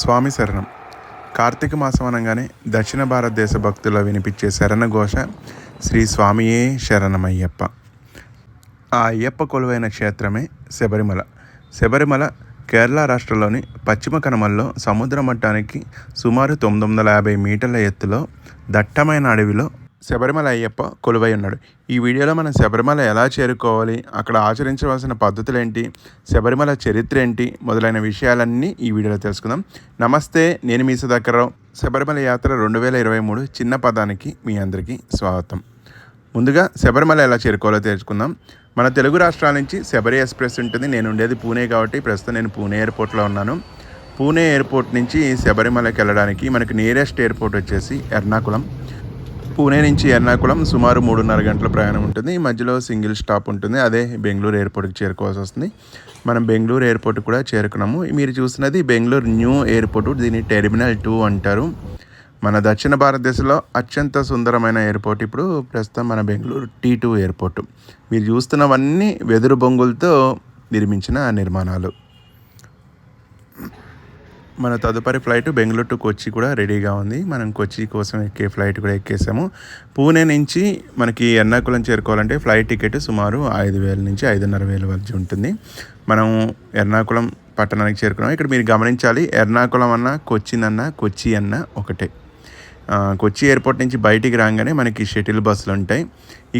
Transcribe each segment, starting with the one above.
స్వామి శరణం. కార్తీక మాసం అనగానే దక్షిణ భారతదేశ భక్తుల వినిపించే శరణ ఘోష శ్రీ స్వామియే శరణమయ్యప్ప. ఆ అయ్యప్ప కొలువైన క్షేత్రమే శబరిమల. శబరిమల కేరళ రాష్ట్రంలోని పశ్చిమ కనుమల్లో సముద్ర మట్టానికి సుమారు తొమ్మిది వందల యాభై మీటర్ల ఎత్తులో దట్టమైన అడవిలో శబరిమల అయ్యప్ప కొలువై ఉన్నాడు. ఈ వీడియోలో మనం శబరిమల ఎలా చేరుకోవాలి అక్కడ ఆచరించవలసిన పద్ధతులు ఏంటి శబరిమల చరిత్ర ఏంటి మొదలైన విషయాలన్నీ ఈ వీడియోలో తెలుసుకుందాం. నమస్తే నేను మీ సుధాకర్రావు. శబరిమల యాత్ర రెండు వేల ఇరవై మూడు చిన్న పదానికి మీ అందరికీ స్వాగతం. ముందుగా శబరిమల ఎలా చేరుకోవాలో తెలుసుకుందాం. మన తెలుగు రాష్ట్రాల నుంచి శబరి ఎక్స్ప్రెస్ ఉంటుంది. నేను ఉండేది పూణే కాబట్టి ప్రస్తుతం నేను పూణే ఎయిర్పోర్ట్లో ఉన్నాను. పూణే ఎయిర్పోర్ట్ నుంచి శబరిమలకి వెళ్ళడానికి మనకి నియరెస్ట్ ఎయిర్పోర్ట్ వచ్చేసి ఎర్నాకుళం పూణే నుంచి ఎర్నాకుళం సుమారు మూడున్నర గంటల ప్రయాణం ఉంటుంది. ఈ మధ్యలో సింగిల్ స్టాప్ ఉంటుంది. అదే బెంగళూరు ఎయిర్పోర్ట్కి చేరుకోవాల్సి వస్తుంది మనం బెంగళూరు ఎయిర్పోర్ట్ కూడా చేరుకున్నాము. మీరు చూస్తున్నది బెంగళూరు న్యూ ఎయిర్పోర్ట్. దీన్ని టెర్మినల్ టూ అంటారు. మన దక్షిణ భారతదేశంలో అత్యంత సుందరమైన ఎయిర్పోర్ట్ ఇప్పుడు ప్రస్తుతం మన బెంగళూరు టీ టూ ఎయిర్పోర్ట్. మీరు చూస్తున్నవన్నీ వెదురు బొంగులతో నిర్మించిన నిర్మాణాలు. మన తదుపరి ఫ్లైట్ బెంగళూరు టు కొచ్చి కూడా రెడీగా ఉంది. మనం కొచ్చి కోసం ఎక్కే ఫ్లైట్ కూడా ఎక్కేసాము. పూణే నుంచి మనకి ఎర్నాకుళం చేరుకోవాలంటే ఫ్లైట్ టికెట్ సుమారు ఐదు వేల నుంచి ఐదున్నర వేల వరకు ఉంటుంది. మనం ఎర్నాకుళం పట్టణానికి చేరుకున్నాం ఇక్కడ మీరు గమనించాలి ఎర్నాకుళం అన్న కొచ్చినన్న కొచ్చి అన్న ఒకటే. కొచ్చి ఎయిర్పోర్ట్ నుంచి బయటికి రాగానే మనకి షటిల్ బస్సులు ఉంటాయి.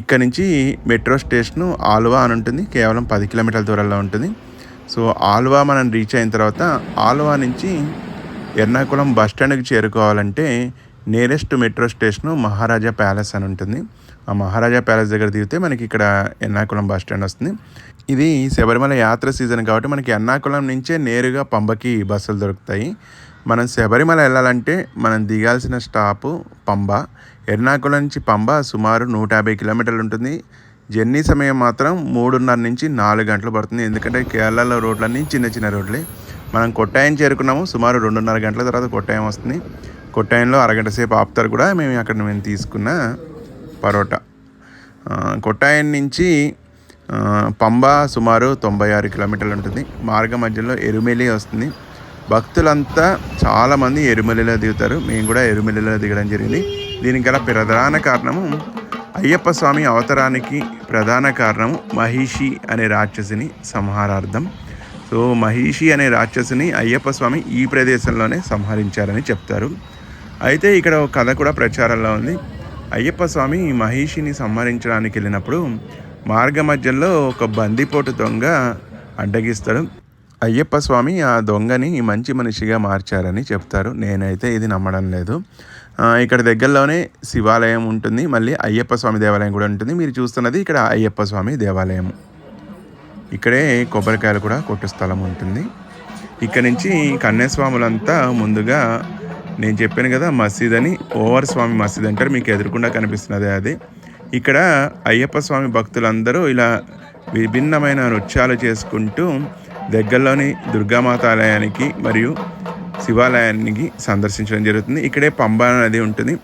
ఇక్కడ నుంచి మెట్రో స్టేషను ఆలువా అని ఉంటుంది. కేవలం పది కిలోమీటర్ల దూరంలో ఉంటుంది. సో ఆల్వా మనం రీచ్ అయిన తర్వాత ఆల్వా నుంచి ఎర్నాకుళం బస్ స్టాండ్కి చేరుకోవాలంటే nearest metro station Maharaja palace అని ఉంటుంది. ఆ మహారాజా ప్యాలెస్ దగ్గర దిగితే మనకి ఇక్కడ ఎర్నాకుళం బస్ స్టాండ్ వస్తుంది. ఇది శబరిమల యాత్ర సీజన్ కాబట్టి మనకి ఎర్నాకుళం నుంచే నేరుగా పంబకి బస్సులు దొరుకుతాయి. మనం శబరిమల వెళ్ళాలంటే మనం దిగాల్సిన స్టాపు పంబ. ఎర్నాకుళం నుంచి పంబ సుమారు నూట యాభై కిలోమీటర్లు ఉంటుంది. జర్నీ సమయం మాత్రం మూడున్నర నుంచి నాలుగు గంటలు పడుతుంది. ఎందుకంటే కేరళలో రోడ్లన్నీ చిన్న చిన్న రోడ్లే. మనం కొట్టాయం చేరుకున్నాము. సుమారు రెండున్నర గంటల తర్వాత కొట్టాయం వస్తుంది. కొట్టాయంలో అరగంట సేపు ఆపుతారు కూడా. మేము అక్కడ మేము తీసుకున్న పరోటా. కొట్టాయం నుంచి పంబ సుమారు తొంభై ఆరు కిలోమీటర్లు ఉంటుంది. మార్గ మధ్యలో ఎరుమెలి వస్తుంది. భక్తులంతా చాలామంది ఎరుమెలిలో దిగుతారు. మేము కూడా ఎరుమెలిలో దిగడం జరిగింది. దీనికి గల ప్రధాన కారణము అయ్యప్ప స్వామి అవతారానికి ప్రధాన కారణం మహిషి అనే రాక్షసిని సంహారార్థం. సో మహిషి అనే రాక్షసిని అయ్యప్ప స్వామి ఈ ప్రదేశంలోనే సంహరించారని చెప్తారు. అయితే ఇక్కడ ఒక కథ కూడా ప్రచారంలో ఉంది. అయ్యప్ప స్వామి మహిషిని సంహరించడానికి వెళ్ళినప్పుడు మార్గ మధ్యలో ఒక బందిపోటు దొంగ అడ్డగిస్తాడు. అయ్యప్ప స్వామి ఆ దొంగని మంచి మనిషిగా మార్చారని చెప్తారు. నేనైతే ఇది నమ్మడం లేదు. ఇక్కడ దగ్గరలోనే శివాలయం ఉంటుంది. మళ్ళీ అయ్యప్ప స్వామి దేవాలయం కూడా ఉంటుంది. మీరు చూస్తున్నది ఇక్కడ అయ్యప్ప స్వామి దేవాలయం. ఇక్కడే కొబ్బరికాయలు కూడా కొట్టు స్థలం ఉంటుంది. ఇక్కడ నుంచి కన్యాస్వాములంతా ముందుగా నేను చెప్పాను కదా మసీద్ అని ఓవర్ స్వామి మసీద్ అంటారు. మీకు ఎదురుకుండా కనిపిస్తున్నది అది. ఇక్కడ అయ్యప్ప స్వామి భక్తులందరూ ఇలా విభిన్నమైన నృత్యాలు చేసుకుంటూ దగ్గరలోని దుర్గామాత ఆలయానికి మరియు శివాలయానికి సందర్శించడం జరుగుతుంది. ఇక్కడే పంబా నది ఉంటుంది.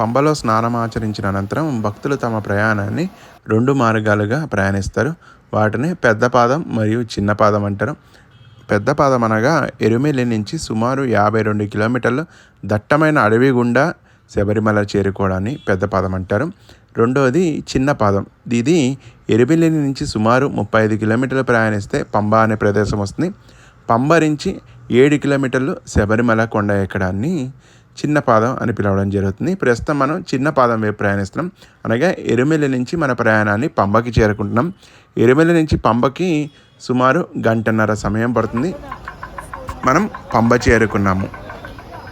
పంబలో స్నానం ఆచరించిన అనంతరం భక్తులు తమ ప్రయాణాన్ని రెండు మార్గాలుగా ప్రయాణిస్తారు. వాటిని పెద్ద పాదం మరియు చిన్న పాదం అంటారు. పెద్ద పాదం అనగా ఎరుమెలి నుంచి సుమారు యాభై రెండు కిలోమీటర్లు దట్టమైన అడవి గుండా శబరిమల చేరుకోవడాన్ని పెద్ద పాదం అంటారు. రెండవది చిన్న పాదం. ఇది ఎరుమెలి నుంచి సుమారు ముప్పై ఐదు కిలోమీటర్లు ప్రయాణిస్తే పంబ అనే ప్రదేశం వస్తుంది. పంబ నుంచి ఏడు కిలోమీటర్లు శబరిమల కొండ ఎక్కడాన్ని చిన్న పాదం అని పిలవడం జరుగుతుంది. ప్రస్తుతం మనం చిన్న పాదం వైపు ప్రయాణిస్తున్నాం. అనగా ఎరుమెల్లి నుంచి మన ప్రయాణాన్ని పంబకి చేరుకుంటున్నాం. ఎరుమెల్లి నుంచి పంబకి సుమారు గంటన్నర సమయం పడుతుంది. మనం పంబ చేరుకున్నాము.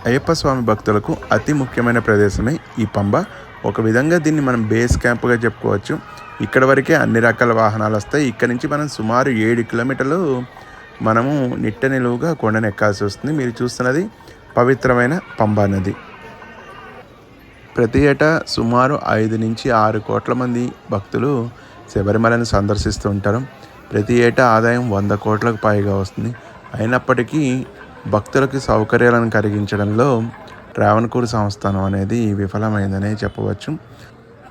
అయ్యప్ప స్వామి భక్తులకు అతి ముఖ్యమైన ప్రదేశమే ఈ పంబ. ఒక విధంగా దీన్ని మనం బేస్ క్యాంప్గా చెప్పుకోవచ్చు. ఇక్కడ వరకే అన్ని రకాల వాహనాలు వస్తాయి. ఇక్కడ నుంచి మనం సుమారు ఏడు కిలోమీటర్లు మనము నిట్ట నిలువుగా కొండను ఎక్కాల్సి వస్తుంది. మీరు చూస్తున్నది పవిత్రమైన పంబా నది. ప్రతి ఏటా సుమారు ఐదు నుంచి ఆరు కోట్ల మంది భక్తులు శబరిమలను సందర్శిస్తూ ఉంటారు. ప్రతి ఏటా ఆదాయం వంద కోట్లకు పైగా వస్తుంది. అయినప్పటికీ భక్తులకు సౌకర్యాలను కలిగించడంలో ట్రావెన్కూర్ సంస్థానం అనేది విఫలమైందని చెప్పవచ్చు.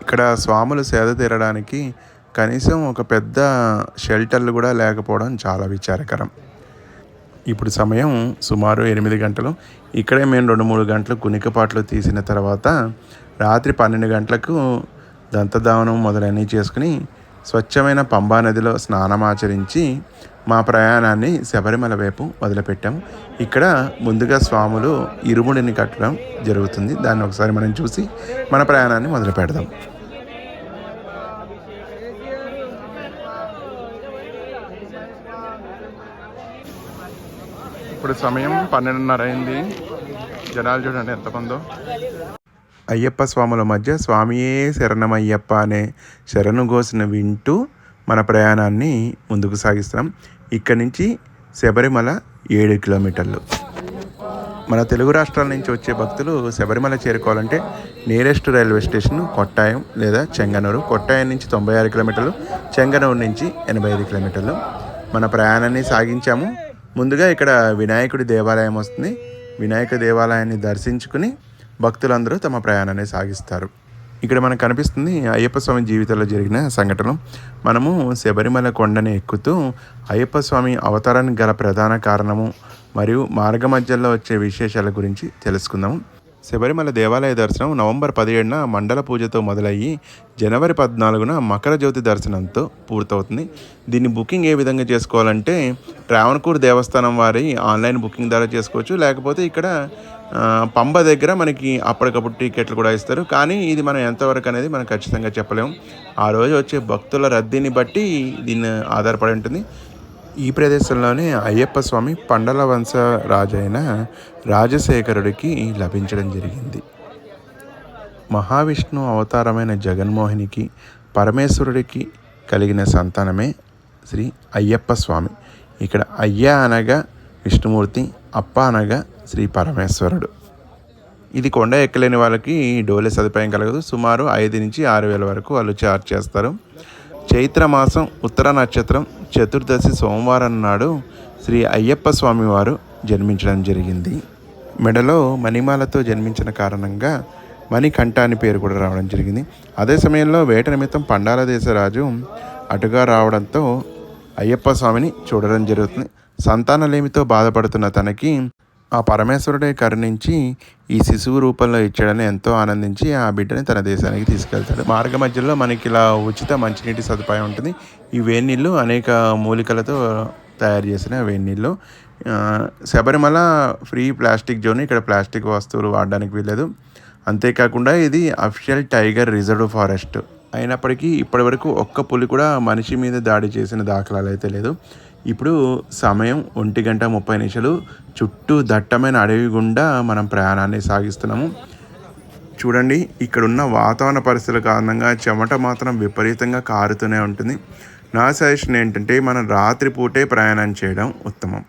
ఇక్కడ స్వాములు సేద తీరడానికి కనీసం ఒక పెద్ద షెల్టర్లు కూడా లేకపోవడం చాలా విచారకరం. ఇప్పుడు సమయం సుమారు ఎనిమిది గంటలు. ఇక్కడే మేము రెండు మూడు గంటలు కునికపాట్లు తీసిన తర్వాత రాత్రి పన్నెండు గంటలకు దంతదావనం మొదలన్నీ చేసుకుని స్వచ్ఛమైన పంబా నదిలో స్నానమాచరించి మా ప్రయాణాన్ని శబరిమల వైపు మొదలుపెట్టాము ఇక్కడ ముందుగా స్వాములు ఇరుముడిని కట్టడం జరుగుతుంది. దాన్ని ఒకసారి మనం చూసి మన ప్రయాణాన్ని మొదలు పెడదాం. ఇప్పుడు సమయం పన్నెండున్నర అయింది జనాలు చూడండి ఎంతమందో. అయ్యప్ప స్వాముల మధ్య స్వామియే శరణమయ్యప్ప అనే శరణు ఘోషను వింటూ మన ప్రయాణాన్ని ముందుకు సాగిస్తున్నాం. ఇక్కడి నుంచి శబరిమల ఏడు కిలోమీటర్లు. మన తెలుగు రాష్ట్రాల నుంచి వచ్చే భక్తులు శబరిమల చేరుకోవాలంటే నియరెస్ట్ రైల్వే స్టేషన్ కొట్టాయం లేదా చెంగనూరు. కొట్టాయం నుంచి తొంభై ఆరు కిలోమీటర్లు చెంగనూరు నుంచి ఎనభై ఐదు కిలోమీటర్లు. మన ప్రయాణాన్ని సాగించాము. ముందుగా ఇక్కడ వినాయకుడి దేవాలయం వస్తుంది. వినాయక దేవాలయాన్ని దర్శించుకుని భక్తులందరూ తమ ప్రయాణాన్ని సాగిస్తారు. ఇక్కడ మనకు కనిపిస్తుంది అయ్యప్ప స్వామి జీవితంలో జరిగిన సంఘటన. మనము శబరిమల కొండని ఎక్కుతూ అయ్యప్ప స్వామి అవతారానికి గల ప్రధాన కారణము మరియు మార్గ మధ్యలో వచ్చే విశేషాల గురించి తెలుసుకుందాము. శబరిమల దేవాలయ దర్శనం నవంబర్ పదిహేడున మండల పూజతో మొదలయ్యి జనవరి పద్నాలుగున మకర జ్యోతి దర్శనంతో పూర్తవుతుంది. దీన్ని బుకింగ్ ఏ విధంగా చేసుకోవాలంటే ట్రావణకూర్ దేవస్థానం వారి ఆన్లైన్ బుకింగ్ ద్వారా చేసుకోవచ్చు. లేకపోతే ఇక్కడ పంబ దగ్గర మనకి అప్పటికప్పుడు టికెట్లు కూడా ఇస్తారు. కానీ ఇది మనం ఎంతవరకు అనేది మనం ఖచ్చితంగా చెప్పలేము. ఆ రోజు వచ్చే భక్తుల రద్దీని బట్టి దీన్ని ఆధారపడి ఉంటుంది. ఈ ప్రదేశంలోనే అయ్యప్ప స్వామి పండల వంశ రాజైన రాజశేఖరుడికి లభించడం జరిగింది. మహావిష్ణు అవతారమైన జగన్మోహినికి పరమేశ్వరుడికి కలిగిన సంతానమే శ్రీ అయ్యప్ప స్వామి. ఇక్కడ అయ్య అనగా విష్ణుమూర్తి అప్ప అనగా శ్రీ పరమేశ్వరుడు. ఇది కొండ ఎక్కలేని వాళ్ళకి డోలే సదుపాయం కలగదు. సుమారు ఐదు నుంచి ఆరు వేల వరకు వాళ్ళు చార్జ్ చేస్తారు. చైత్ర మాసం ఉత్తర నక్షత్రం చతుర్దశి సోమవారం నాడు శ్రీ అయ్యప్ప స్వామి వారు జన్మించడం జరిగింది. మెడలో మణిమాలతో జన్మించిన కారణంగా మణికంఠ అని పేరు కూడా రావడం జరిగింది. అదే సమయంలో వేట నిమిత్తం పండాల దేశరాజు అటుగా రావడంతో అయ్యప్ప స్వామిని చూడడం జరుగుతుంది. సంతానలేమితో బాధపడుతున్న తనకి ఆ పరమేశ్వరుడే కరుణించి ఈ శిశువు రూపంలో ఇచ్చాడని ఎంతో ఆనందించి ఆ బిడ్డని తన దేశానికి తీసుకెళ్తాడు. మార్గ మధ్యలో మనకి ఇలా ఉచిత మంచినీటి సదుపాయం ఉంటుంది. ఈ వేడి నీళ్ళు అనేక మూలికలతో తయారు చేసిన వేడి నీళ్ళు శబరిమల ఫ్రీ ప్లాస్టిక్ జోన్ ఇక్కడ ప్లాస్టిక్ వస్తువులు వాడడానికి వీలేదు అంతేకాకుండా ఇది అఫిషియల్ టైగర్ రిజర్వ్ ఫారెస్ట్ అయినప్పటికీ ఇప్పటివరకు ఒక్క పులి కూడా మనిషి మీద దాడి చేసిన దాఖలాలు అయితే లేదు. ఇప్పుడు సమయం ఒంటి గంట ముప్పై నిమిషాలు. చుట్టూ దట్టమైన అడవి గుండా మనం ప్రయాణాన్ని సాగిస్తున్నాము. చూడండి ఇక్కడున్న వాతావరణ పరిస్థితుల కారణంగా చెమట మాత్రం విపరీతంగా కారుతూనే ఉంటుంది. నా సజెషన్ ఏంటంటే మనం రాత్రిపూటే ప్రయాణం చేయడం ఉత్తమం.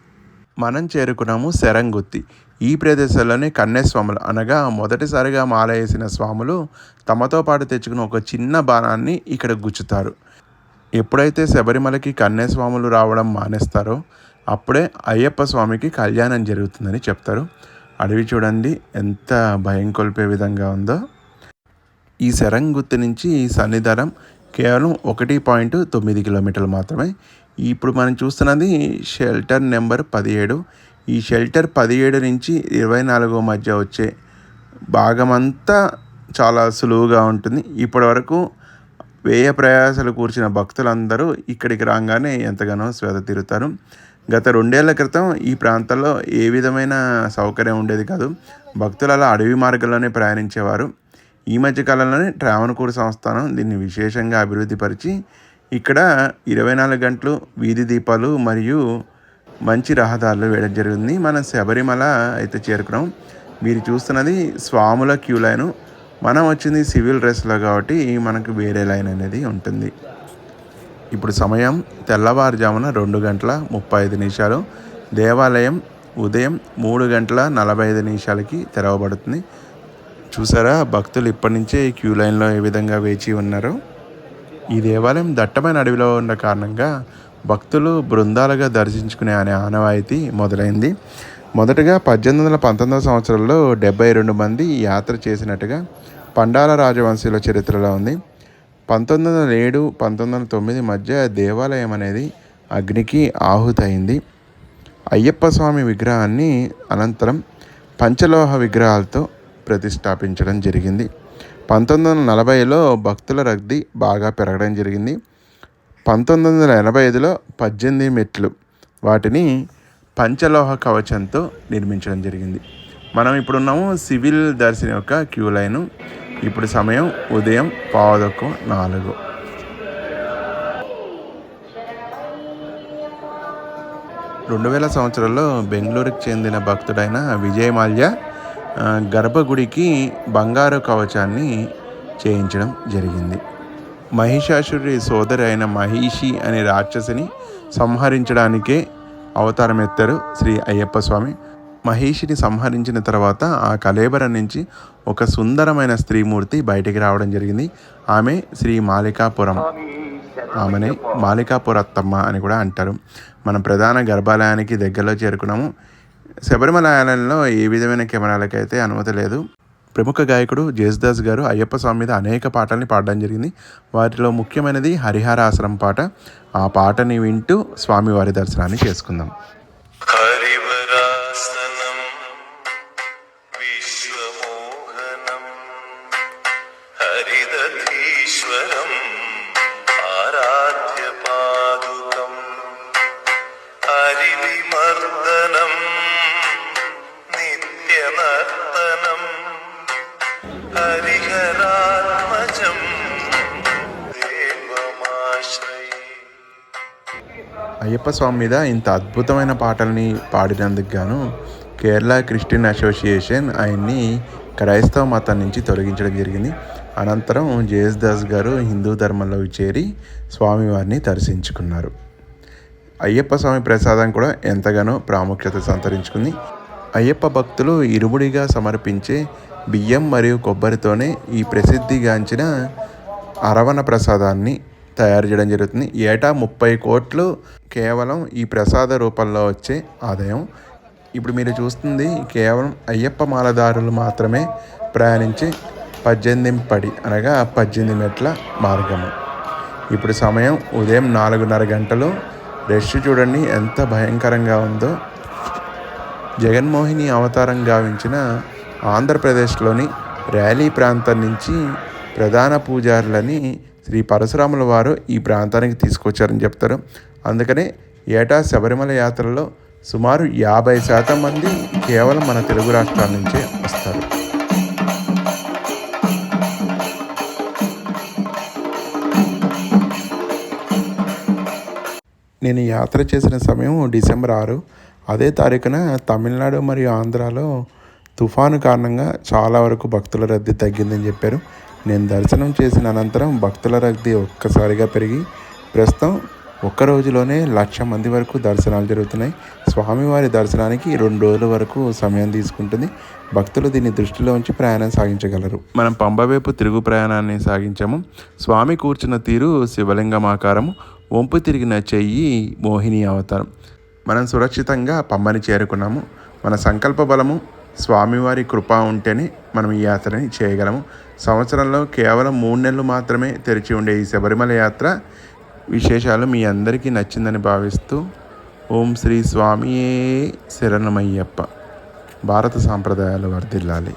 మనం చేరుకున్నాము శరంగుత్తి. ఈ ప్రదేశంలోనే కన్యస్వాములు అనగా మొదటిసారిగా మాల వేసిన స్వాములు తమతో పాటు తెచ్చుకున్న ఒక చిన్న బాణాన్ని ఇక్కడ గుచ్చుతారు. ఎప్పుడైతే శబరిమలకి కన్యాస్వాములు రావడం మానేస్తారో అప్పుడే అయ్యప్ప స్వామికి కళ్యాణం జరుగుతుందని చెప్తారు. అడవి చూడండి ఎంత భయం కొల్పే విధంగా ఉందో. ఈ శరంగుత్తి నుంచి ఈ సన్నిధానం కేవలం ఒకటి పాయింట్ తొమ్మిది కిలోమీటర్లు మాత్రమే. ఇప్పుడు మనం చూస్తున్నది షెల్టర్ నెంబర్ పదిహేడు. ఈ షెల్టర్ పదిహేడు నుంచి ఇరవై నాలుగో మధ్య వచ్చే భాగమంతా చాలా సులువుగా ఉంటుంది. ఇప్పటి వరకు వేయ ప్రయాసాలు కూర్చిన భక్తులందరూ ఇక్కడికి రాగానే ఎంతగానో శ్వేత తీరుతారు. గత రెండేళ్ళ క్రితం ఈ ప్రాంతంలో ఏ విధమైన సౌకర్యం ఉండేది కాదు. భక్తులు అలా అడవి మార్గంలోనే ప్రయాణించేవారు. ఈ మధ్య కాలంలోనే ట్రావణకూరు సంస్థానం దీన్ని విశేషంగా అభివృద్ధిపరిచి ఇక్కడ ఇరవై నాలుగు గంటలు వీధి దీపాలు మరియు మంచి రహదారులు వేయడం జరిగింది. మనం శబరిమల అయితే చేరుకున్నాం. మీరు చూస్తున్నది స్వాముల క్యూ లైను. మనం వచ్చింది సివిల్ డ్రెస్లో కాబట్టి మనకు వేరే లైన్ అనేది ఉంటుంది. ఇప్పుడు సమయం తెల్లవారుజామున రెండు గంటల ముప్పై ఐదు నిమిషాలు. దేవాలయం ఉదయం మూడు గంటల నలభై ఐదు నిమిషాలకి తెరవబడుతుంది. చూసారా? భక్తులు ఇప్పటి నుంచే ఈ క్యూ లైన్లో ఏ విధంగా వేచి ఉన్నారు? ఈ దేవాలయం దట్టమైన అడవిలో ఉన్న కారణంగా భక్తులు బృందాలుగా దర్శించుకునే అనే ఆనవాయితీ మొదలైంది. మొదటగా పద్దెనిమిది వందల పంతొమ్మిదవ సంవత్సరంలో డెబ్బై రెండు మంది యాత్ర చేసినట్టుగా పండాల రాజవంశీల చరిత్రలో ఉంది. పంతొమ్మిది వందల ఏడు పంతొమ్మిది వందల తొమ్మిది మధ్య దేవాలయం అనేది అగ్నికి ఆహుతయింది. అయ్యప్ప స్వామి విగ్రహాన్ని అనంతరం పంచలోహ విగ్రహాలతో ప్రతిష్టాపించడం జరిగింది. పంతొమ్మిది వందల నలభైలో భక్తుల రద్దీ బాగా పెరగడం జరిగింది. పంతొమ్మిది వందల ఎనభై ఐదులో పద్దెనిమిది మెట్లు వాటిని పంచలోహ కవచంతో నిర్మించడం జరిగింది. మనం ఇప్పుడున్నాము సివిల్ దర్శనం యొక్క క్యూ లైను. ఇప్పుడు సమయం ఉదయం పావుదొక్కు నాలుగు. రెండు వేల సంవత్సరంలో బెంగళూరుకు చెందిన భక్తుడైన విజయ్ మాల్యా గర్భగుడికి బంగారు కవచాన్ని చేయించడం జరిగింది. మహిషాసురుడి సోదరి అయిన మహిషి అనే రాక్షసిని సంహరించడానికే అవతారం ఎత్తారు శ్రీ అయ్యప్ప స్వామి. మహేషిని సంహరించిన తర్వాత ఆ కలేబర నుంచి ఒక సుందరమైన స్త్రీమూర్తి బయటికి రావడం జరిగింది. ఆమె శ్రీ మాలికాపురం. ఆమెనే మాలికాపురత్తమ్మ అని కూడా అంటారు. మనం ప్రధాన గర్భాలయానికి దగ్గరలో చేరుకున్నాము. శబరిమల ఆలయంలో ఏ విధమైన కెమెరాలకైతే అనుమతి లేదు. ప్రముఖ గాయకుడు జేసుదాస్ గారు అయ్యప్ప స్వామి మీద అనేక పాటల్ని పాడడం జరిగింది. వాటిలో ముఖ్యమైనది హరిహరాశ్రం పాట. ఆ పాటని వింటూ స్వామివారి దర్శనాన్ని చేసుకుందాం. అయ్యప్ప స్వామి మీద ఇంత అద్భుతమైన పాటల్ని పాడినందుకు గాను కేరళ క్రిస్టియన్ అసోసియేషన్ ఆయన్ని క్రైస్తవ మతం నుంచి తొలగించడం జరిగింది. అనంతరం జేసుదాస్ గారు హిందూ ధర్మంలోకి చేరి స్వామివారిని దర్శించుకున్నారు. అయ్యప్ప స్వామి ప్రసాదం కూడా ఎంతగానో ప్రాముఖ్యత సంతరించుకుంది. అయ్యప్ప భక్తులు ఇరుముడిగా సమర్పించే బియ్యం మరియు కొబ్బరితోనే ఈ ప్రసిద్ధిగాంచిన అరవణ ప్రసాదాన్ని తయారు చేయడం జరుగుతుంది. ఏటా ముప్పై కోట్లు కేవలం ఈ ప్రసాద రూపంలో వచ్చే ఆదాయం. ఇప్పుడు మీరు చూస్తుంది కేవలం అయ్యప్ప మాలదారులు మాత్రమే ప్రయాణించి పద్దెనిమిది పడి అనగా పద్దెనిమిది మెట్ల మార్గము. ఇప్పుడు సమయం ఉదయం నాలుగున్నర గంటలు. రష్ చూడండి ఎంత భయంకరంగా ఉందో. జగన్మోహిని అవతారం గావించిన ఆంధ్రప్రదేశ్లోని ర్యాలీ ప్రాంతం నుంచి ప్రధాన పూజారులని శ్రీ పరశురాముల వారు ఈ ప్రాంతానికి తీసుకొచ్చారని చెప్తారు. అందుకనే ఏటా శబరిమల యాత్రలో సుమారు యాభై శాతం మంది కేవలం మన తెలుగు రాష్ట్రాల నుంచే వస్తారు. నేను యాత్ర చేసిన సమయం డిసెంబర్ ఆరు. అదే తారీఖున తమిళనాడు మరియు ఆంధ్రాలో తుఫాను కారణంగా చాలా వరకు భక్తుల రద్దీ తగ్గిందని చెప్పారు. నేను దర్శనం చేసిన అనంతరం భక్తుల రద్దీ ఒక్కసారిగా పెరిగి ప్రస్తుతం ఒక్క రోజులోనే లక్ష మంది వరకు దర్శనాలు జరుగుతున్నాయి. స్వామివారి దర్శనానికి రెండు రోజుల వరకు సమయం తీసుకుంటుంది. భక్తులు దీన్ని దృష్టిలో ఉంచి ప్రయాణం సాగించగలరు. మనం పంబవైపు తిరుగు ప్రయాణాన్ని సాగించాము. స్వామి కూర్చున్న తీరు శివలింగం ఆకారము వంపు తిరిగిన చెయ్యి మోహిని అవతారం. మనం సురక్షితంగా పంబని చేరుకున్నాము. మన సంకల్ప బలము స్వామివారి కృప ఉంటేనే మనం ఈ యాత్రని చేయగలము. సంవత్సరంలో కేవలం మూడు నెలలు మాత్రమే తెరిచి ఉండే ఈ శబరిమల యాత్ర విశేషాలు మీ అందరికీ నచ్చిందని భావిస్తూ ఓం శ్రీ స్వామియే శరణమయ్యప్ప. భారత సాంప్రదాయాలు వర్ధిల్లాలి.